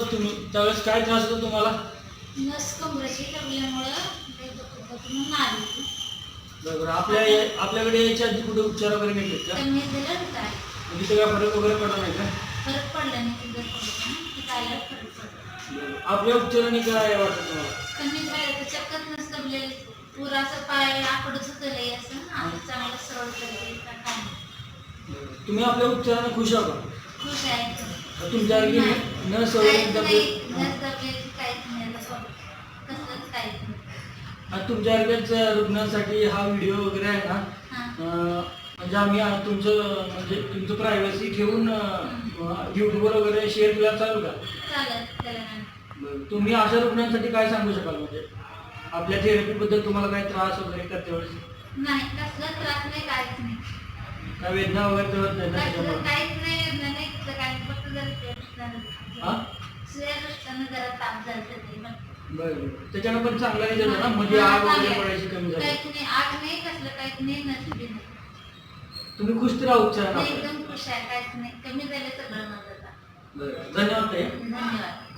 तुम्ही? त्यावेळेस काय त्रास होता तुम्हाला? नस कमरेची लागल्यामुळं बरोबर. आपल्या आपल्याकडे याच्या आधी कुठे उपचार वगैरे घेतलेत का? मी दिलं काय? म्हणजे फरक वगैरे पडला नाही का? फरक पडला नाही तिथं पडलं फरक पडला. आपल्या उपचाराने काय वाटतं तुम्हाला? चक्कर पाय असं आता चांगलं सरळ करते का काय. तुम्ही आपल्या उपचाराने खुश आहात? खुश आहे. नाही. न सवय आणि तुमच्यासारख्याच रुग्णांसाठी हा व्हिडिओ वगैरे आहे ना? म्हणजे आम्ही तुमचं म्हणजे तुमचं प्रायव्हसी ठेवून युट्यूबवर वगैरे शेअर केला चालू का? तुम्ही अशा रुग्णांसाठी काय सांगू शकाल म्हणजे? आपल्या थेरपीबद्दल तुम्हाला काय त्रास वगैरे करते वेळेस नाही कसला त्रास नाही काहीच नाही. काय वेदना वगैरे काहीच नाही. त्याच्यानं पण चांगला रिझल्ट ना मध्ये आग वगैरे पडायची कमी झाली. आग नाही कसलं काहीच नाही नसली तुम्ही खुश तर उपचार एकदम खुश आहे. काहीच नाही. कमी झालं सगळं माझं आता. बरं. धन्यवाद धन्यवाद.